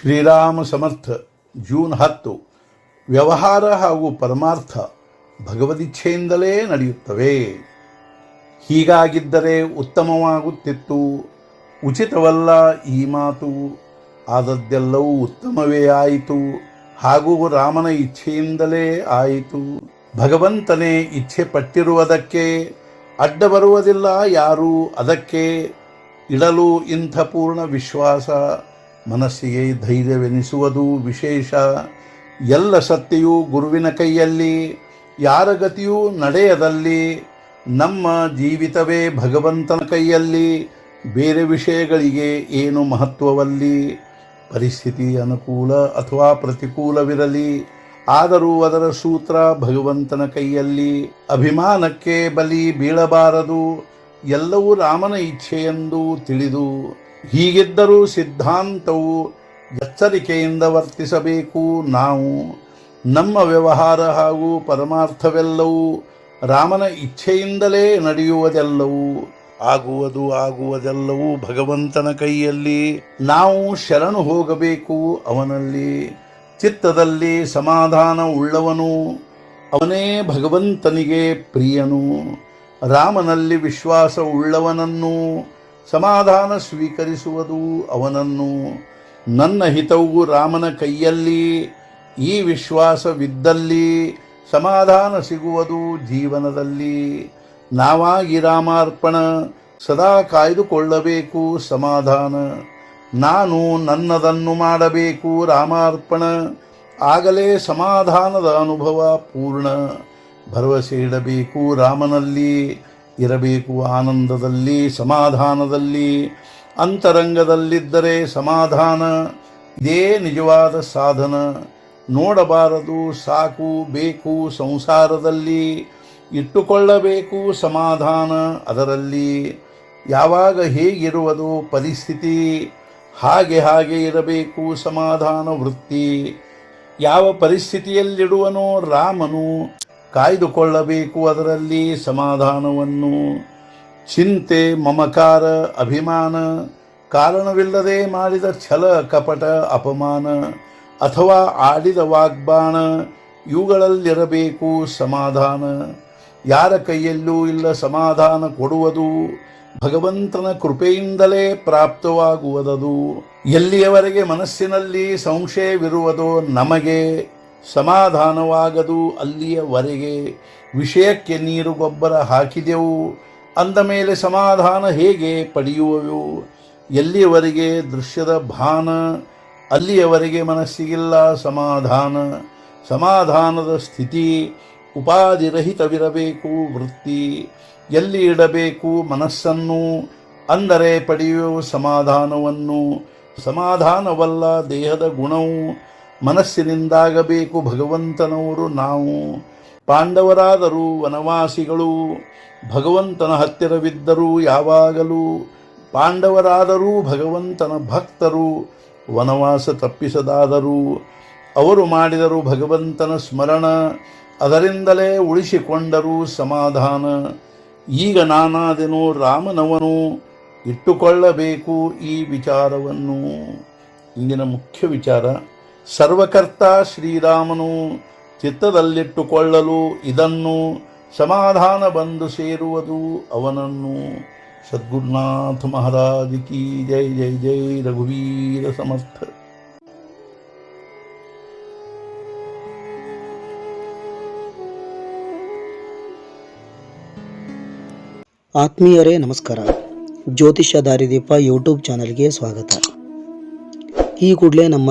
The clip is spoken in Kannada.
ಶ್ರೀರಾಮ ಸಮರ್ಥ, ಜೂನ್ ಹತ್ತು. ವ್ಯವಹಾರ ಹಾಗೂ ಪರಮಾರ್ಥ ಭಗವದಿಚ್ಛೆಯಿಂದಲೇ ನಡೆಯುತ್ತವೆ. ಹೀಗಾಗಿದ್ದರೆ ಉತ್ತಮವಾಗುತ್ತಿತ್ತು. ಉಚಿತವಲ್ಲ ಈ ಮಾತು. ಆದದ್ದೆಲ್ಲವೂ ಉತ್ತಮವೇ ಆಯಿತು. ಹಾಗೂ ರಾಮನ ಇಚ್ಛೆಯಿಂದಲೇ ಆಯಿತು. ಭಗವಂತನೇ ಇಚ್ಛೆ ಪಟ್ಟಿರುವುದಕ್ಕೆ, ಅಡ್ಡ ಬರುವುದಿಲ್ಲ ಯಾರೂ ಅದಕ್ಕೆ. ಇಡಲು ಇಂಥ ಪೂರ್ಣ ವಿಶ್ವಾಸ. ಮನಸ್ಸಿಗೆ ಧೈರ್ಯವೆನಿಸುವುದು ವಿಶೇಷ. ಎಲ್ಲ ಸತ್ಯವು ಗುರುವಿನ ಕೈಯಲ್ಲಿ, ಯಾರ ಗತಿಯೂ ನಡೆಯದಲ್ಲಿ, ನಮ್ಮ ಜೀವಿತವೇ ಭಗವಂತನ ಕೈಯಲ್ಲಿ, ಬೇರೆ ವಿಷಯಗಳಿಗೆ ಏನು ಮಹತ್ವವಲ್ಲಿ? ಪರಿಸ್ಥಿತಿ ಅನುಕೂಲ ಅಥವಾ ಪ್ರತಿಕೂಲವಿರಲಿ, ಆದರೂ ಅದರ ಸೂತ್ರ ಭಗವಂತನ ಕೈಯಲ್ಲಿ. ಅಭಿಮಾನಕ್ಕೆ ಬಲಿ ಬೀಳಬಾರದು, ಎಲ್ಲವೂ ರಾಮನ ಇಚ್ಛೆಯೆಂದು ತಿಳಿದು ಹೀಗಿದ್ದರೂ ಸಿದ್ಧಾಂತವು ಎಚ್ಚರಿಕೆಯಿಂದ ವರ್ತಿಸಬೇಕು. ನಾವು ನಮ್ಮ ವ್ಯವಹಾರ ಹಾಗೂ ಪರಮಾರ್ಥವೆಲ್ಲವೂ ರಾಮನ ಇಚ್ಛೆಯಿಂದಲೇ ನಡೆಯುವುದೆಲ್ಲವೂ, ಆಗುವುದು ಆಗುವುದೆಲ್ಲವೂ ಭಗವಂತನ ಕೈಯಲ್ಲಿ ನಾವು ಶರಣು ಹೋಗಬೇಕು. ಅವನಲ್ಲಿ ಚಿತ್ತದಲ್ಲಿ ಸಮಾಧಾನ ಉಳ್ಳವನು, ಅವನೇ ಭಗವಂತನಿಗೆ ಪ್ರಿಯನು. ರಾಮನಲ್ಲಿ ವಿಶ್ವಾಸ ಉಳ್ಳವನನ್ನು ಸಮಾಧಾನ ಸ್ವೀಕರಿಸುವುದು ಅವನನ್ನು. ನನ್ನ ಹಿತವು ರಾಮನ ಕೈಯಲ್ಲಿ, ಈ ವಿಶ್ವಾಸವಿದ್ದಲ್ಲಿ ಸಮಾಧಾನ ಸಿಗುವುದು ಜೀವನದಲ್ಲಿ. ನಾವಾಗಿ ರಾಮಾರ್ಪಣ, ಸದಾ ಕಾಯ್ದುಕೊಳ್ಳಬೇಕು ಸಮಾಧಾನ. ನಾನು ನನ್ನದನ್ನು ಮಾಡಬೇಕು ರಾಮಾರ್ಪಣ, ಆಗಲೇ ಸಮಾಧಾನದ ಅನುಭವ ಪೂರ್ಣ. ಭರವಸೆ ಇಡಬೇಕು ರಾಮನಲ್ಲಿ ಇರಬೇಕು ಆನಂದದಲ್ಲಿ, ಸಮಾಧಾನದಲ್ಲಿ, ಅಂತರಂಗದಲ್ಲಿದ್ದರೆ ಸಮಾಧಾನ, ಇದೇ ನಿಜವಾದ ಸಾಧನ. ನೋಡಬಾರದು ಸಾಕು ಬೇಕು ಸಂಸಾರದಲ್ಲಿ, ಇಟ್ಟುಕೊಳ್ಳಬೇಕು ಸಮಾಧಾನ ಅದರಲ್ಲಿ. ಯಾವಾಗ ಹೇಗಿರುವುದು ಪರಿಸ್ಥಿತಿ, ಹಾಗೆ ಹಾಗೆ ಇರಬೇಕು ಸಮಾಧಾನ ವೃತ್ತಿ. ಯಾವ ಪರಿಸ್ಥಿತಿಯಲ್ಲಿಡುವನೋ ರಾಮನು ಕಾಯ್ದುಕೊಳ್ಳಬೇಕು ಅದರಲ್ಲಿ ಸಮಾಧಾನವನ್ನು. ಚಿಂತೆ, ಮಮಕಾರ, ಅಭಿಮಾನ, ಕಾರಣವಿಲ್ಲದೆ ಮಾಡಿದ ಛಲ, ಕಪಟ, ಅಪಮಾನ ಅಥವಾ ಆಡಿದ ವಾಗ್ಬಾಣ, ಇವುಗಳಲ್ಲಿರಬೇಕು ಸಮಾಧಾನ. ಯಾರ ಕೈಯಲ್ಲೂ ಇಲ್ಲ ಸಮಾಧಾನ ಕೊಡುವುದು, ಭಗವಂತನ ಕೃಪೆಯಿಂದಲೇ ಪ್ರಾಪ್ತವಾಗುವುದದು. ಎಲ್ಲಿಯವರೆಗೆ ಮನಸ್ಸಿನಲ್ಲಿ ಸಂಶಯವಿರುವುದೋ ನಮಗೆ ಸಮಾಧಾನವಾಗದು, ಅಲ್ಲಿಯವರೆಗೆ ವಿಷಯಕ್ಕೆ ನೀರು ಗೊಬ್ಬರ ಹಾಕಿದೆವು. ಅಂದ ಮೇಲೆ ಸಮಾಧಾನ ಹೇಗೆ ಪಡೆಯುವವು? ಎಲ್ಲಿಯವರೆಗೆ ದೃಶ್ಯದ ಭಾನ? ಅಲ್ಲಿಯವರೆಗೆ ಮನಸ್ಸಿಗಿಲ್ಲ ಸಮಾಧಾನ. ಸಮಾಧಾನದ ಸ್ಥಿತಿ ಉಪಾಧಿರಹಿತವಿರಬೇಕು ವೃತ್ತಿ ಎಲ್ಲಿ ಇಡಬೇಕು ಮನಸ್ಸನ್ನು? ಅಂದರೆ ಪಡೆಯುವ ಸಮಾಧಾನವನ್ನು. ಸಮಾಧಾನವಲ್ಲ ದೇಹದ ಗುಣವು. ಮನಸ್ಸಿನಿಂದಾಗಬೇಕು ಭಗವಂತನವರು ನಾವು. ಪಾಂಡವರಾದರೂ ವನವಾಸಿಗಳು, ಭಗವಂತನ ಹತ್ತಿರವಿದ್ದರೂ ಯಾವಾಗಲೂ. ಪಾಂಡವರಾದರೂ ಭಗವಂತನ ಭಕ್ತರು, ವನವಾಸ ತಪ್ಪಿಸದಾದರೂ. ಅವರು ಮಾಡಿದರು ಭಗವಂತನ ಸ್ಮರಣ, ಅದರಿಂದಲೇ ಉಳಿಸಿಕೊಂಡರು ಸಮಾಧಾನ. ಈಗ ನಾನಾದೆನು ರಾಮನವನು ಇಟ್ಟುಕೊಳ್ಳಬೇಕು ಈ ವಿಚಾರವನ್ನು. ಇಂದಿನ ಮುಖ್ಯ ವಿಚಾರ. ಸರ್ವಕರ್ತ ಶ್ರೀರಾಮನು ಚಿತ್ತದಲ್ಲಿಟ್ಟುಕೊಳ್ಳಲು ಇದನ್ನು ಸಮಾಧಾನ ಬಂದು ಸೇರುವುದು ಅವನನ್ನು. ಸದ್ಗುರುನಾಥ ಮಹಾರಾಜ್ ಕಿ ಜೈ ಜೈ ಜೈ, ರಘುವೀರ ಸಮರ್ಥ. ಆತ್ಮೀಯರೇ, ನಮಸ್ಕಾರ. ಜ್ಯೋತಿಷ್ಯ ದಾರಿದೀಪ ಯೂಟ್ಯೂಬ್ ಚಾನಲ್ಗೆ ಸ್ವಾಗತ. ಈ ಕೂಡಲೇ ನಮ್ಮ